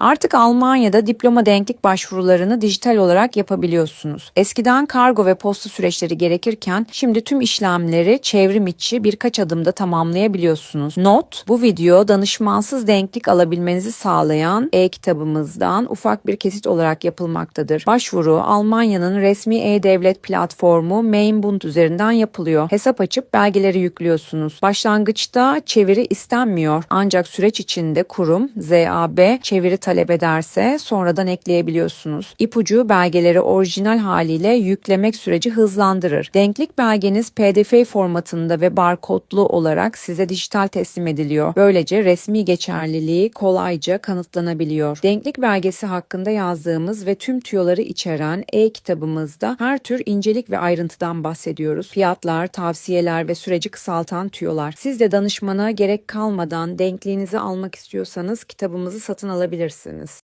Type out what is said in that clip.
Artık Almanya'da diploma denklik başvurularını dijital olarak yapabiliyorsunuz. Eskiden kargo ve posta süreçleri gerekirken şimdi tüm işlemleri çevrim içi birkaç adımda tamamlayabiliyorsunuz. Not, bu video danışmansız denklik alabilmenizi sağlayan e-kitabımızdan ufak bir kesit olarak yapılmaktadır. Başvuru Almanya'nın resmi e-devlet platformu Mainbund üzerinden yapılıyor. Hesap açıp belgeleri yüklüyorsunuz. Başlangıçta çeviri istenmiyor ancak süreç içinde kurum ZAB çeviri talep ederse sonradan ekleyebiliyorsunuz. İpucu belgeleri orijinal haliyle yüklemek süreci hızlandırır. Denklik belgeniz PDF formatında ve barkodlu olarak size dijital teslim ediliyor. Böylece resmi geçerliliği kolayca kanıtlanabiliyor. Denklik belgesi hakkında yazdığımız ve tüm tüyoları içeren e-kitabımızda her tür incelik ve ayrıntıdan bahsediyoruz. Fiyatlar, tavsiyeler ve süreci kısaltan tüyolar. Siz de danışmana gerek kalmadan denkliğinizi almak istiyorsanız kitabımızı satın alabilirsiniz. persons